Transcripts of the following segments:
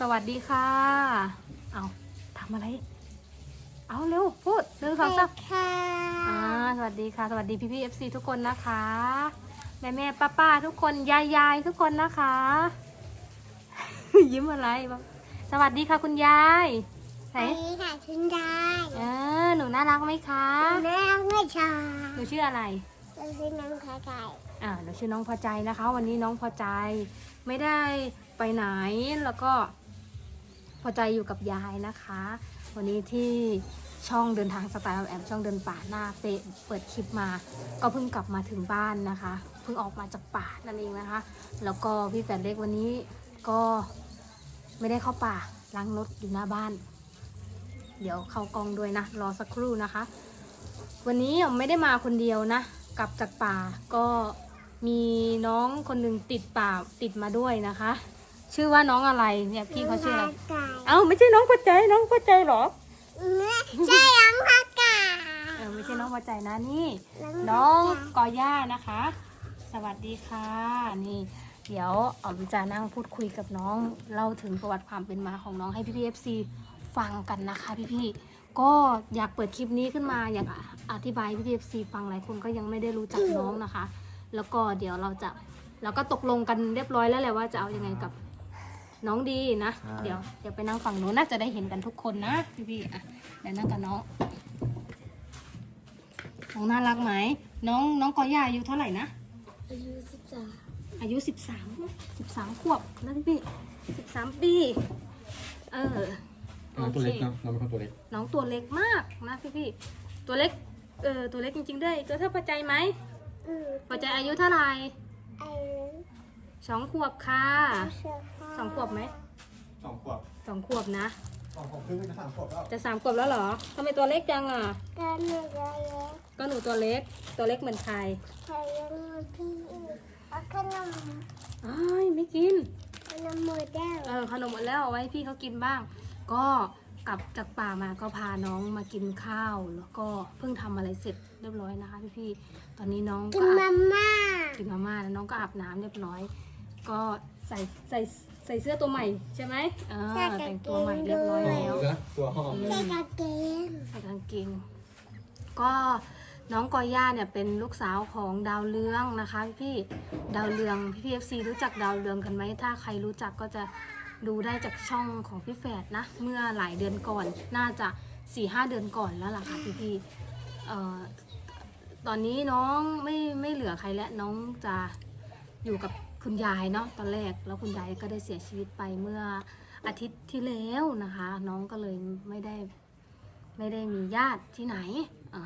สวัสดีค่ะ เอาทำอะไร เอาเร็วพูดหนึ่งสองสามค่ะอ่าสวัสดีค่ะ สวัสดีพี่พี่เอฟซีทุกคนนะคะ แม่แม่ป้าป้าทุกคนยายยายทุกคนนะคะ ยิ้มอะไรบ้างสวัสดีค่ะคุณยายไหนไปค่ะคุณยายเออหนูน่ารักไหมคะแม่ไม่ชาหนูชื่ออะไรเราคือน้องขาไก่อ่าหนูชื่อน้องพอใจนะคะ วันนี้น้องพอใจ ไม่ได้ไปไหนแล้วก็ พอใจอยู่กับยายนะคะ วันนี้ที่ช่องเดินทางสไตล์แอมช่องเดินป่าหน้าเปะเปิดคลิปมา ก็เพิ่งกลับมาถึงบ้านนะคะ เพิ่งออกมาจากป่านั่นเองนะคะ แล้วก็พี่แฝดเล็กวันนี้ก็ไม่ได้เข้าป่าล้างรถอยู่หน้าบ้าน เดี๋ยวเข้ากองด้วยนะ รอสักครู่นะคะ วันนี้ผมไม่ได้มาคนเดียวนะ กลับจากป่าก็มีน้องคนหนึ่งติดป่าติดมาด้วยนะคะ ชื่อว่าน้องอะไร เนี่ยพี่เขาชื่ออะไรน้งขาไก่เอ้าไม่ใช่น้องพอใจน้องพอใจเหรอไม่ใช่น้องขาไก่เออไม่ใช่น้องพอใจนะนี่ น้น้อองงกอย่านะคะ สวัสดีค่ะนี่ เดี๋ยวอ๋อมจะนั่งพูดคุยกับน้องเล่าถึงประวัติความเป็นมาของน้องให้พี่พีเอฟซีฟังกันนะคะพี่พี่ๆก็อยากเปิดคลิปนี้ขึ้นมาอยากอธิบายพี่พีเอฟซีฟังหลายคนก็ยังไม่ได้รู้จักน้องนะคะ แล้วก็เดี๋ยวเราจะเราก็ตกลงกันเรียบร้อยแล้วแหละว่าจะเอายังไงกับ น้องดีนะใช่เดี๋ยวเดี๋ยวไปนั่งฝั่งนู้นน่าจะได้เห็นกันทุกคนนะพี่พี่ๆอะเดี๋ยวนั่งกับน้องน้องน่ารักไหมน้องน้องกอย่าอายุเท่าไหร่นะอายุสิบสามอายุสิบสามสิบสามขวบนะพี่สิบสามปีเออน้องตัวเล็กนะน้องเป็นคนตัวเล็กน้องตัวเล็กมากนะพี่พี่ๆตัวเล็กเออตัวเล็กจริงๆด้วยตัวเท่าพอใจไหมอืมพอใจอายุเท่าไหร่อายุ สองขวบค่ะสิบห้าสองขวบไหมสองขวบสองขวบนะสองขวบครึ่งจะสามขวบแล้วจะสามขวบแล้วเหรอทำไมตัวเล็กจังอะก็หนึ่งร้อยเล็กก็หนูตัวเล็กตัวเล็กเหมือนใครใครยังมีพี่อีกเอาขนมอ้ายไม่กินขนมหมดแล้วเออขนมหมดแล้วเอาไว้ให้พี่เขากินบ้าง ก็กลับจากป่ามาก็พาน้องมากินข้าว แล้วก็เพิ่งทำอะไรเสร็จเรียบร้อยนะคะพี่พี่ๆตอนนี้น้องกิก็นอามาบม่ากินมาม่าแล้วน้องก็อาบน้ำเรียบร้อย ก็ใส่ใส่ใส่เสื้อตัวใหม่ใช่ไหมเออแต่งตัวใหม่เรียบร้อยหอแล้วมนะตัวหอม ใส่กางเกงใส่กางเกงก็น้องกอย่าเนี่ยเป็นลูกสาวของดาวเรืองนะคะพี่ๆดาวเรืองพี่พีเอฟซีรู้จักดาวเรืองกันไหมถ้าใครรู้จักก็จะดูได้จากช่องของพี่แฝดนะเมื่อหลายเดือนก่อนน่าจะ4ี่ห้าเดือนก่อนแล้วล่ะค่ะพี่พี่ๆเอ่อตอนนี้น้องไม่ไม่เหลือใครแล้วน้องจะอยู่กับ คุณยายเนาะตอนแรกแล้วคุณยายก็ได้เสียชีวิตไปเมื่ออาทิตย์ที่แล้วนะคะ น้องก็เลยไม่ได้ไม่ได้มีญาติที่ไหนอะ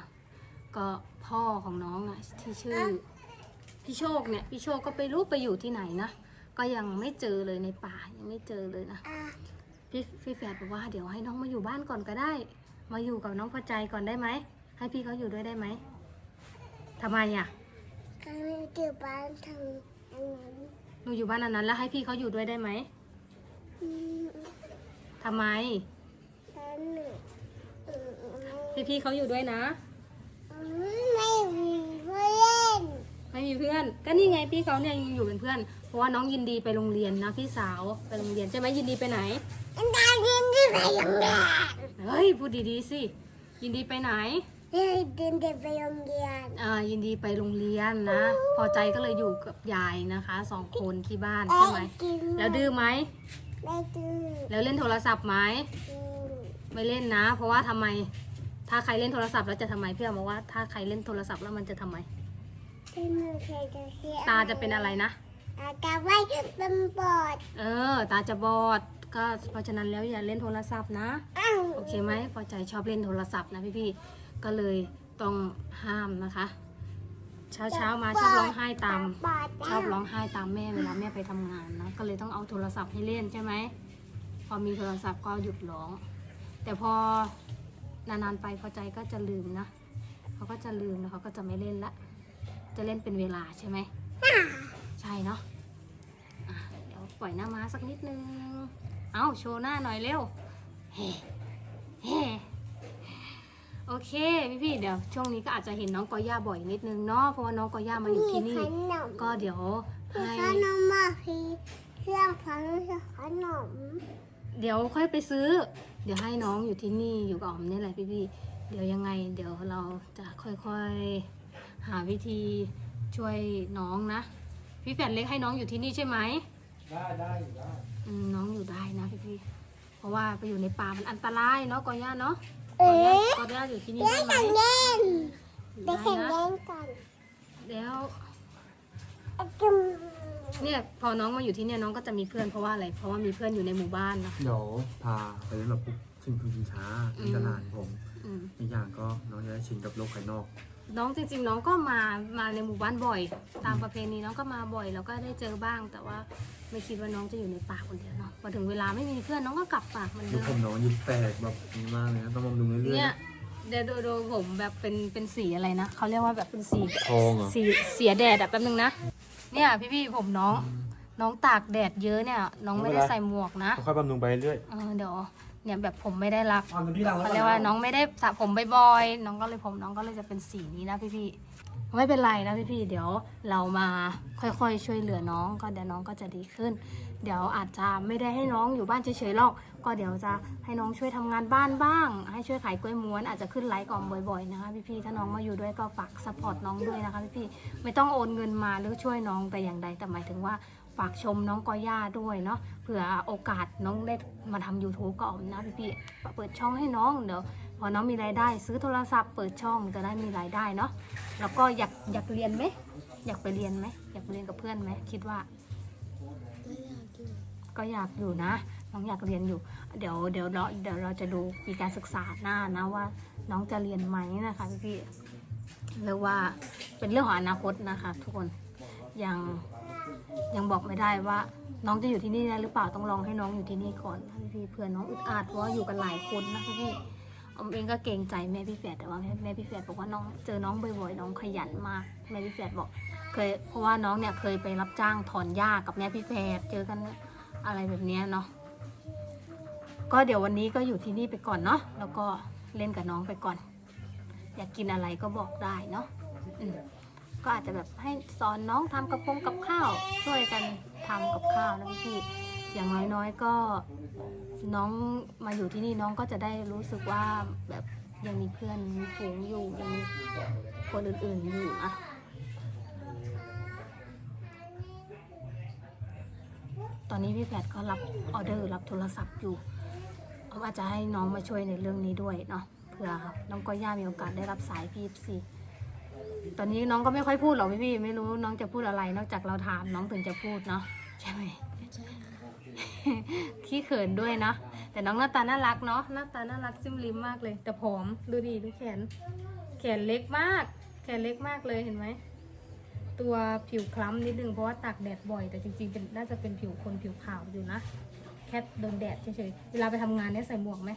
ก็พ่อของน้องอะที่ชื่อพี่โชคเนี่ยพี่โชคก็ไปรู้ไปอยู่ที่ไหนนะก็ยังไม่เจอเลยในป่ายังไม่เจอเลยนะพี่พี่แฝดบอกว่าเดี๋ยวให้น้องมาอยู่บ้านก่อนก็ได้ มาอยู่กับน้องพอใจก่อนได้ไหมให้พี่เขาอยู่ด้วยได้ไหมทำไมอะก็ไม่เกี่บ้านทางอันนั้น หนูอยู่บ้านอันนั้น แล้วให้พี่เขาอยู่ด้วยได้ไหมอืมทำไมแล้วหนูอืมอืมให้พี่เขาอยู่ด้วยนะอืมไม่มีเพื่อนไม่มีเพื่อน ก็นี่ไงพี่เขาเนี่ยยังอยู่เป็นเพื่อน เพราะว่าน้องยินดีไปโรงเรียนนะพี่สาวไปโรงเรียนใช่ไหมยินดีไปไหนอันดาดินที่ไปโรงเรียน เฮ้ยพูดดีๆสิ ยินดีไปไหนเฮ้ ยดินเด็กไปโรงเรียน อ่ายินดีไปโรงเรียนนะ พอใจก็เลยอยู่กับยายนะคะสองคนที่บ้านเอ้ใช่ไหมยกินแล้วดื้อไหมไม่ดื้อแล้วเล่นโทรศัพท์ไหมอืมไม่เล่นนะ เพราะว่าทำไม ถ้าใครเล่นโทรศัพท์แล้วจะทำไมพี่เอาบอกว่าถ้าใครเล่นโทรศัพท์แล้วมันจะทำไมที่มือเคยจะเสียตาจะเป็นอะไรนะตาจะไว้เป็นปอด เออ ตาจะบอดก็เพราะฉะนั้นแล้วอย่าเล่นโทรศัพท์นะอ้าวโอเคไหมพอใจชอบเล่นโทรศัพท์นะพี่ๆ ก็เลยต้องห้ามนะคะ เช้าเช้าๆมาชอบร้องไห้ตามปอดชอบร้องไห้ตามแม่เวลาแม่ไปทำงานนะก็เลยต้องเอาโทรศัพท์ให้เล่นใช่ไหมพอมีโทรศัพท์ก็หยุดร้อง แต่พอนานๆไปพอใจก็จะลืมนะเขาก็จะลืมแล้วเขาก็จะไม่เล่นละ จะเล่นเป็นเวลาใช่ไหมใช่เนาะอะเดี๋ยวปล่อยหน้าม้าสักนิดนึง เอาโชว์หน้าหน่อยเร็วเฮ้เฮ้ โอเคพี่พี่ๆเดี๋ยวช่วงนี้ก็อาจจะเห็นน้องกอย่าบ่อยนิดนึงเนาะเพราะว่าน้องกอย่ามาอยู่ที่นี่ขนมก็เดี๋ยวพี่ให้ขนมมาพี่เรื่องของขนมนเดี๋ยวค่อยไปซื้อ เดี๋ยวให้น้องอยู่ที่นี่อยู่กับอ๋อมนี่แหละพี่พี่ๆเดี๋ยวยังไง เดี๋ยวเราจะค่อยๆหาวิธีช่วยน้องนะ พี่แฝดเล็กให้น้องอยู่ที่นี่ใช่ไหมได้ได้ได้อืมน้องอยู่ได้นะพี่พี่ๆเพราะว่าไปอยู่ในป่ามันอันตรายเนาะกอย่าเนาะ เอ๊ะกอย่าอยู่ที่นี่เล่ได้นไหมแข่งเล่นอยู่ไปได้แข่งนะเล่นกันแล้วอะจุ่มเนี่ยพอน้องมาอยู่ที่เนี่ยน้องก็จะมีเพื่อนเพราะว่าอะไร เพราะว่ามีเพื่อนอยู่ในหมู่บ้านนะเดี๋ยวพาไปเล่นแบบพวกชิงชิงช้าอืม ที่ตลาดผมอืมอีกอย่างก็น้องจะได้ชินกับโลกภายนอก น้องจริง ๆ น้องก็มามาในหมู่บ้านบ่อย ตามประเพณีน้องก็มาบ่อยแล้วก็ได้เจอบ้าง แต่ว่าไม่คิดว่าน้องจะอยู่ในป่าคนเดียวเนาะพอถึงเวลาไม่มีเพื่อนน้องก็กลับป่าเหมือนดูเดิผมมน้องยิ้มแตกแบบนี้มากเลยนะต้องบำรุงเรื่อยๆเนี่ยนะเดี๋ยวดูดูผมแบบเป็นเป็นสีอะไรนะเขาเรียกว่าแบบเป็นสีทองเหรอสีเสียแดดอะแป๊บนึงนะ เนี่ยพี่ๆผมน้อง น้องตากแดดเยอะเนี่ย น้องไม่ได้ใส่หมวกนะ ค่อยๆบำรุงไปเรื่อยเออเดี๋ยว เนี่ยแบบผมไม่ได้รักอ่อนพี่เราเขาเรียกว่าน้องไม่ได้สระผมบ่อยๆน้องก็เลยผมน้องก็เลยจะเป็นสีนี้นะพี่ๆ ไม่เป็นไรนะพี่ๆเดี๋ยวเรามาค่อยๆ ช่วยเหลือน้อง ก็เดี๋ยวน้องก็จะดีขึ้น เดี๋ยวอาจจะไม่ได้ให้น้องอยู่บ้านเฉยๆหรอก ก็เดี๋ยวจะให้น้องช่วยทำงานบ้านบ้าง ให้ช่วยขายกล้วยม้วนอาจจะขึ้นไลฟ์กล่อมบ่อยๆนะคะพี่ๆถ้าน้องมาอยู่ด้วยก็ฝากสปอร์ตน้องด้วยนะคะพี่ๆไม่ต้องโอนเงินมาหรือช่วยน้องแต่อย่างใดแต่หมายถึงว่าฝากชมน้องกอย่าด้วยเนาะเผื่อโอกาสน้องได้มาทำ YouTube ก็ออมนะพี่ๆเปิดช่องให้น้องเดี๋ยว อน้องมีรายได้ ซื้อโทรศัพท์เปิดช่องจะได้มีรายได้เนาะแล้วก็อยากอยากเรียนไหมอยากไปเรียนไหมอยากไปเรียนกับเพื่อนไหมคิดว่า ก็อยากอยู่นะน้องอยากเรียนอยู่ เดี๋ยวเดี๋ยวเราเดี๋ยวเราจะดูปีการศึกษาหน้านะว่า น้องจะเรียนไหมนะคะพี่พี่เรียกว่าเป็นเรื่องของอนาคตนะคะ ทุกคนยังยังบอกไม่ได้ว่า น้องจะอยู่ที่นี่ได้หรือเปล่าต้องลองให้น้องอยู่ที่นี่ก่อนพี่พี่เผื่อนน้องอึดอัดเพราะว่าอยู่กันหลายคนนะพี่พี่ ออมเองก็เกรงใจแม่พี่แฝดแต่ว่าแม่แม่พี่แฝดบอกว่าน้องเจอน้องบ่อยๆน้องขยันมากแม่พี่แฝดบอกเคยเพราะว่าน้องเนี่ยเคยไปรับจ้างถอนหญ้ากับแม่พี่แฝดเจอกันอะไรแบบนี้เนาะก็เดี๋ยววันนี้ก็อยู่ที่นี่ไปก่อนเนาะแล้วก็เล่นกับน้องไปก่อน อยากกินอะไรก็บอกได้เนาะอืม ก็อาจจะแบบให้สอนน้องทำกับพงกับข้าว ช่วยกันทำกับข้าวนะพี่อย่างน้อยๆก็น้องมาอยู่ที่นี่น้องก็จะได้รู้สึกว่าแบบยังมีเพื่อนมีฝูงอยู่ยังมีคนอื่นๆอยู่อะตอนนี้พี่แพทย์ก็รับออเดอร์รับโทรศัพท์อยู่ผมอาจจะให้น้องมาช่วยในเรื่องนี้ด้วยเนาะเผื่อน้องก็ย่ามีโอกาสได้รับสายพี่สิ ตอนนี้น้องก็ไม่ค่อยพูดหรอกพี่พี่ไม่รู้น้องจะพูดอะไร นอกจากเราถามน้องถึงจะพูดเนาะใช่ไหมขี้เขินด้วยนะแต่น้องหน้าตาน่ารักเนาะหน้าตาน่ารักจิ้มลิมมากเลย แต่ผอมดูดีดูแขน แขนเล็กมาก แขนเล็กมากเลยเห็นไหมตัวผิวคล้ำนิดนึงเพราะว่าตากแดดบ่อย แต่จริงๆเป็นน่าจะเป็นผิวคนผิวขาวอยู่นะแค่โดนแดดเฉยๆเวลาไปทำงานเนี่ยใส่หมวกไหม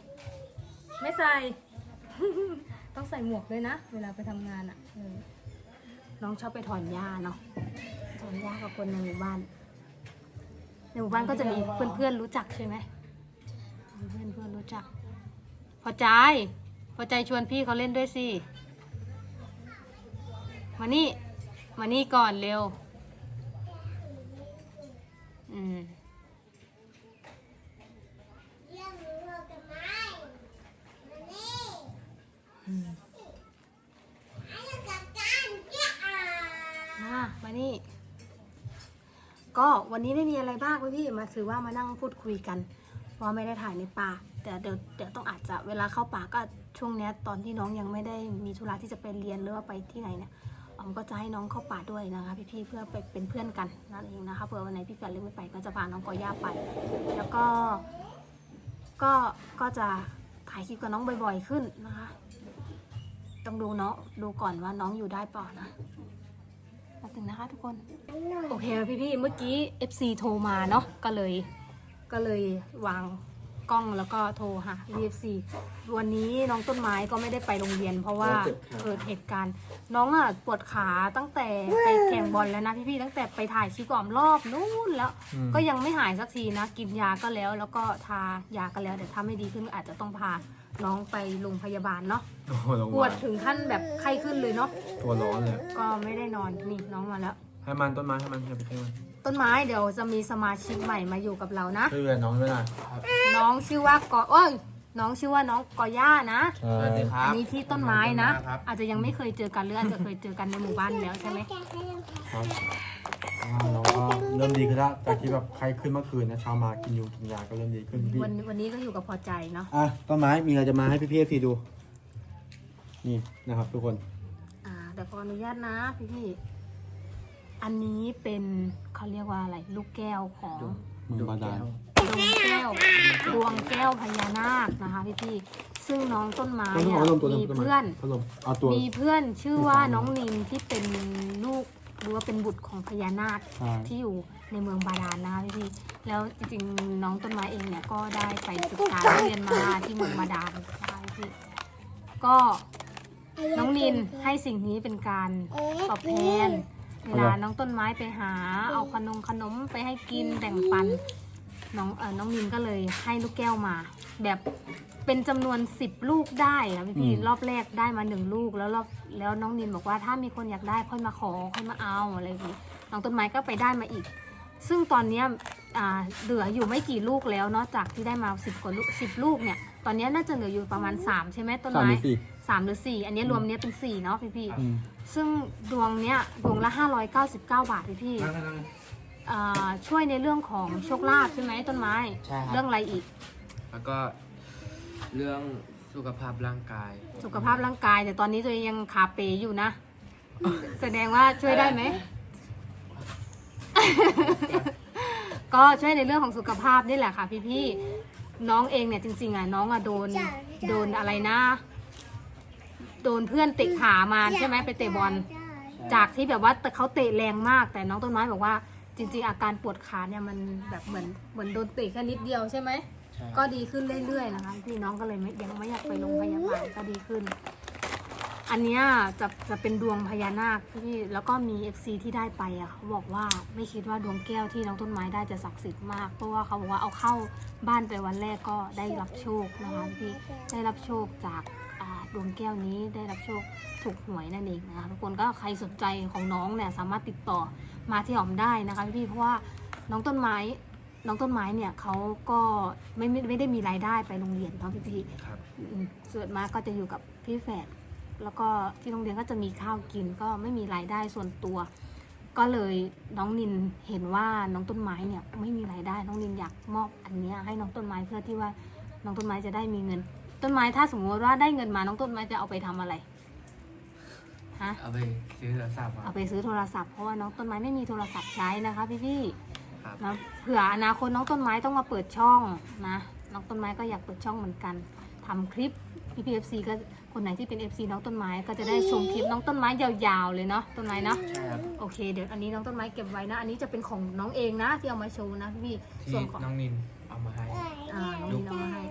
ไม่ใส่ ต้องใส่หมวกด้วยนะ เวลาไปทำงานอะ่ะ น้องชอบไปถอนหญ้าเนาะถอนหญ้ากับคนในหมู่บ้าน ในหมู่บ้านก็จะมีเพื่อนๆรู้จักใช่ไหมมีเพื่อนรู้จัก พอใจ พอใจชวนพี่เขาเล่นด้วยสิ มานี่ มานี่ก่อนเร็ว อืม เรื่องหนูเอากันไหมมานี่ อืม ให้เราจัดการเจ้าอะ อ่ามานี่ ก็วันนี้ไม่มีอะไรบ้างพี่มาถือว่ามานั่งพูดคุยกัน เพราะไม่ได้ถ่ายในป่า แต่เดี๋ยวเดี๋ยวต้องอาจจะเวลาเข้าป่าก็ช่วงเนี้ยตอนที่น้องยังไม่ได้มีธุระที่จะไปเรียนหรือว่าไปที่ไหนเนี่ยออมก็จะให้น้องเข้าป่าด้วยนะคะพี่ๆเพื่อไปเป็นเพื่อนกันนั่นเองนะคะเผื่อวันไหนพี่แฟนเลือกไม่ไปก็จะพาน้องกอย่าไป แล้วก็ก็ก็จะถ่ายคลิปกับน้องบ่อยๆขึ้นนะคะ ต้องดูเนาะดูก่อนว่าน้องอยู่ได้เปล่านะ นึงนะคะทุกคนหน่อยโอเคพี่พี่ๆเมื่อกี้ FC โทรมาเนาะก็เลยก็เลยวางกล้องแล้วก็โทรหา FC วันนี้น้องต้นไม้ก็ไม่ได้ไปโรงเรียน เพราะว่าเกิดเหตุการณ์ น้องอะปวดขาตั้งแต่ไปแข่งบอลแล้วนะพี่พี่ๆตั้งแต่ไปถ่ายคลิปกล่อมรอบนู้นแล้วอืมก็ยังไม่หายสักทีนะ กินยาก็แล้ว แล้วก็ทายาก็แล้วแต่ถ้าไม่ดีขึ้นอาจจะต้องพา น้องไปโรงพยาบาลเนาะโอ้โหลงปวมาดถึงขั้นแบบไข้ขึ้นเลยเนาะตัวร้อนเลย ก็ไม่ได้นอนนี่น้องมาแล้ว ให้มันต้นไม้ให้มันอย่าไปใกล้มันตต้นไม้เดี๋ยวจะมีสมาชิกใหม่มาอยู่กับเรานะช่วยเหลือน้องไม่ได้น้องชื่อว่ากอเอ้ยน้องชื่อว่าน้องกอย่านะสวัสดีครับอันนี้ที่ต้นไม้นะ ครับ อาจจะยังไม่เคยเจอกันหรืออาจจะเคยเจอกันในหมู่บ้านแล้วใช่ไหมแกะให้ยังค่ะครับอ่าน้องก็ เริ่มดีขึ้นแล้วจากที่แบบไข้ขึ้นเมื่อคืนนะเช้ามากินยูกินยาก็เริ่มดีขึ้นพี่วันวันนี้ก็อยู่กับพอใจเนาะอะต้นไม้มีอะไรจะมาให้พี่พี่ทีดู นี่นะครับ ทุกคนอ่าแต่ขออนุญาตนะพี่พี่ๆอันนี้เป็นเขาเรียกว่าอะไร ลูกแก้วของเมืองบาดาลดวงแก้วดวงแก้วพญานาคนะคะพี่พี่ๆซึ่งน้องต้นไม้ต้นไม้อะพัดลมตัวมีต้นไม้เพื่อนพัดลมเอาตัวมีเพื่อนชื่อว่ามีความน้องนินที่เป็นลูกห รือว่าเป็นบุตรของพญานาคใช่ ที่อยู่ในเมืองบาดาลนะคะพี่พี่ๆแล้วจริงๆน้องต้นไม้เองเนี่ยก็ได้ไปศึกษาเรียนมาที่เมืองบาดาลนะคะพี่พี่ๆก็น้องนินให้สิ่งนี้เป็นการตอบแทนเวลาน้องต้นไม้ไปหา เอาขนมขนมไปให้กินแบ่งปัน น้องเออน้องนินก็เลยให้ลูกแก้วมา แบบ เป็นจำนวน 10 ลูกได้อะพี่พี่อืม รอบแรกได้มาหนึ่งลูกแล้วรอบแล้วน้องนินบอกว่าถ้ามีคนอยากได้ค่อยมาขอค่อยมาเอาอะไรอย่างนี้น้องต้นไม้ก็ไปได้มาอีก ซึ่งตอนเนี้ยอ่าเหลืออยู่ไม่กี่ลูกแล้วเนาะจากที่ได้มาสิบกว่าลูกสิบลูกเนี่ยตอนเนี้ยน่าจะเหลืออยู่ประมาณ 3 ใช่ไหมต้นสามหไม้รือสี่ สามหรือสี่อันเนี้ยรวมเนี้ยเป็นสี่เนาะพี่พี่อืม ซึ่งดวงเนี้ยดวงละ 599 บาทพี่พี่อ่าช่วยในเรื่องของโชคลาภใช่ไหมต้นไม้ ใช่ครับ เรื่องอะไรอีก แล้วก็ เรื่องสุขภาพร่างกาย สุขภาพร่างกาย แต่ตอนนี้ตัวเองยังขาเป๋อยู่นะ แสดงว่าช่วยได้ไหม ก็ช่วยในเรื่องของสุขภาพนี่แหละค่ะ พี่พี่ๆน้องเองเนี่ยจริงๆอะน้องอะโดนโดนอะไรนะ โดนเพื่อนเตะขามาใช่ไหมไปเตะบอล จากที่แบบว่าแต่เขาเตะแรงมาก แต่น้องต้นไม้บอกว่าจริง ๆ อาการปวดขาเนี่ยมันแบบเหมือนเหมือนโดนเตะแค่นิดเดียวใช่ไหมใช่ ก็ดีขึ้นเรื่อยๆนะคะพี่น้องก็เลยไม่ยังไม่อยากไปโรงพยาบาลก็ดีขึ้น อันเนี้ยจะจะเป็นดวงพญานาคที่แล้วก็มี FC ที่ได้ไปอะเขาบอกว่าไม่คิดว่าดวงแก้วที่น้องต้นไม้ได้จะศักดิ์สิทธิ์มากเพราะว่าเขาบอกว่าเอาเข้าบ้านไปวันแรกก็ได้รับโชคนะคะพี่ได้รับโชคจากดวงแก้วนี้ได้รับโชคถูกหวยนั่นเองนะคะทุกคนก็ใครสนใจของน้องเนี่ยสามารถติดต่อมาที่หอมได้นะคะพี่เพราะว่าน้องต้นไม้ น้องต้นไม้เนี่ยเขาก็ไม่ไม่ไม่ได้มีรายได้ไปโรงเรียนเนาะพี่พี่ครับ อืมส่วนมากก็จะอยู่กับพี่แฝดแล้วก็ที่โรงเรียนก็จะมีข้าวกินก็ไม่มีรายได้ส่วนตัว ก็เลยน้องนินเห็นว่าน้องต้นไม้เนี่ยไม่มีรายได้ น้องนินอยากมอบอันเนี้ยให้น้องต้นไม้เพื่อที่ว่าน้องต้นไม้จะได้มีเงิน ต้นไม้ถ้าสมมติว่าได้เงินมาน้องต้นไม้จะเอาไปทำอะไรฮะ เอาไปซื้อโทรศัพท์คเอารับไปซื้อโทรศัพท์เพราะว่าน้องต้นไม้ไม่มีโทรศัพท์ใช้นะคะพี่พี่ๆ ครับ นะเผื่ออนาคตน้องต้นไม้ต้องมาเปิดช่องนะน้องต้นไม้ก็อยากเปิดช่องเหมือนกันทำคลิปพี่พีเอฟซีก็คนไหนที่เป็น FC น้องต้นไม้ก็จะได้ชมคลิปน้องต้นไม้ยาวๆเลยเนาะต้นไม้เนาะ ใช่ครับโอเคเดี๋ยวอันนี้น้องต้นไม้เก็บไว้นะ อันนี้จะเป็นของน้องเองนะที่เอามาโชว์นะพี่ๆที่ส่วนของ น้องนินเอามาให้ อ่าน้องนินเอามาให้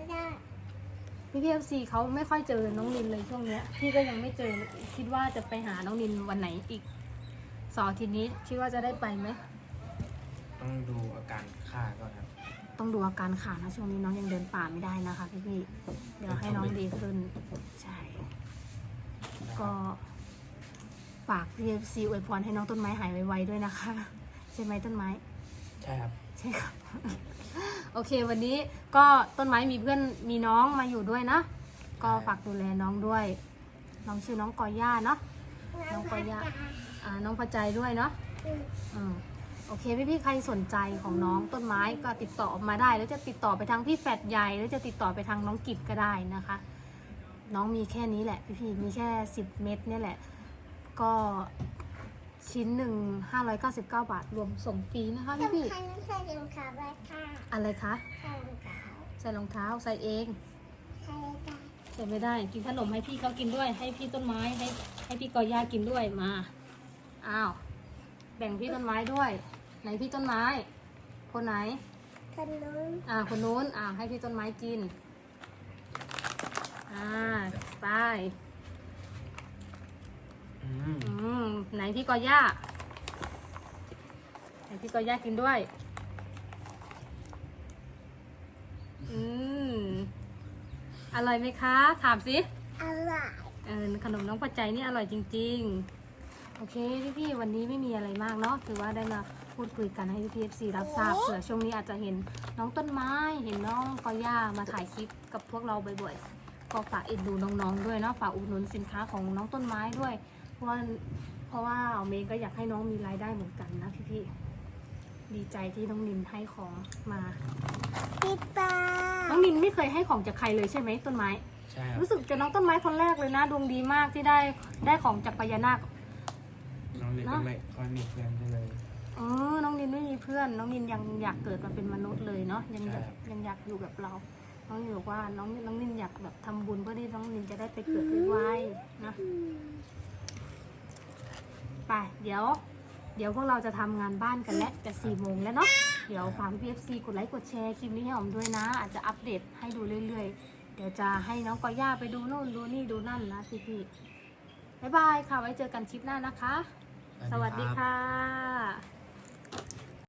พี่พีเอฟซีเขาไม่ค่อยเจอน้องนินเลยช่วงเนี้ยพี่ก็ยังไม่เจอคิดว่าจะไปหาน้องนินวันไหนอีกเสาร์อาทีนี้คิดว่าจะได้ไปไหม ต้องดูอาการค่าก่อนครับ ต้องดูอาการขานะช่วงนี้น้องยังเดินป่าไม่ได้นะคะพี่พี่ๆเดี๋ยวให้น้องดีขึ้น ใช่ ก็ฝากพีเอฟซีอวยพรให้น้องต้นไม้หายไวๆด้วยนะคะ ใช่ไหมต้นไม้ ใช่ครับ ใช่ครับ โอเค วันนี้ก็ต้นไม้มีเพื่อนมีน้องมาอยู่ด้วยนะ ก็ฝากดูแลน้องด้วย น้องชื่อน้องกอย่าเนาะน้องกอย่าอ่าน้องพอใจด้วยเนาะอืม โอเคพี่พี่ๆใครสนใจของน้องต้นไม้ก็ติดต่อมาได้แล้วจะติดต่อไปทางพี่แฟดใหญ่หรือจะติดต่อไปทางน้องกิบก็ได้นะคะ น้องมีแค่นี้แหละพี่พี่ๆมีแค่สิบเม็ดเนี่ยแหละ ก็ชิ้นหนึ่งห้าร้อยเก้าสิบเก้าบาท รวมส่งฟรีนะคะพี่พี่ใครไม่ใส่รองเท้าไว้ค่ะๆอะไรคะใส่รองเท้าใส่รองเท้าใส่เองใส่ได้ใส่ไม่ได้กินขนมให้พี่เขากินด้วย ให้พี่ต้นไม้ให้ให้พี่กอย่ากินด้วยมาอ้าวแบ่งพี่ต้นไม้ด้วย ไหนพี่ต้นไม้ คนไหนขนมอ่า คนนู้น อ่า ให้พี่ต้นไม้กิน อ่า ไป อืมอืม ไหนพี่กอย่า ไหนพี่กอย่ากินด้วย อืม อร่อยไหมคะ ถามสิ อร่อยเออขนมน้องปัจจัยนี่อร่อยจริงโอเคพี่ๆวันนี้ไม่มีอะไรมากเนาะถือว่าได้มา พูดคุยกันให้พี่ๆ FC รับทราบเผื่อช่วงนี้อาจจะเห็นน้องต้นไม้เห็นน้องกอย่ามาถ่ายคลิปกับพวกเราบ่อยๆก็ฝากเอ็นดูน้องๆด้วยเนาะฝากอุดหนุนสินค้าของน้องต้นไม้ด้วย เพราะว่าเพราะว่าเมย์ก็อยากให้น้องมีรายได้เหมือนกันนะพี่ๆดีใจที่น้องนินให้ของมาพี่ปลาน้องนินไม่เคยให้ของจากใครเลยใช่ไหมต้นไม้ใช่ครับรู้สึกจะน้องต้นไม้คนแรกเลยนะดวงดีมากที่ได้ได้ของจากพญานาคน้องเล็กก็ไม่ค่อยมีเพื่อนได้เลย เออน้องนินไม่มีเพื่อน น้องนินยังอยากเกิดมาเป็นมนุษย์เลยเนาะยังอยากใช่ครับยังอยากอยู่กับเรา น้องนินบอกว่าน้องน้องนินอยากแบบทำบุญเพื่อที่น้องนินจะได้ไปเกิดไวๆนะไปเดี๋ยว เดี๋ยวพวกเราจะทำงานบ้านกันแล้วจะสี่โมงแล้วเนาะเดี๋ยวฝากพี่เอฟซีกดไลค์กดแชร์คลิปนี้ให้ออมด้วยนะ อาจจะอัปเดตให้ดูเรื่อยๆ เดี๋ยวจะให้น้องกอย่าไปดูโน่นดูนี่ดูนั่นนะพี่พี่ๆบ๊ายบายค่ะไว้เจอกันคลิปหน้านะคะ สวัสดีรับ ค่ะ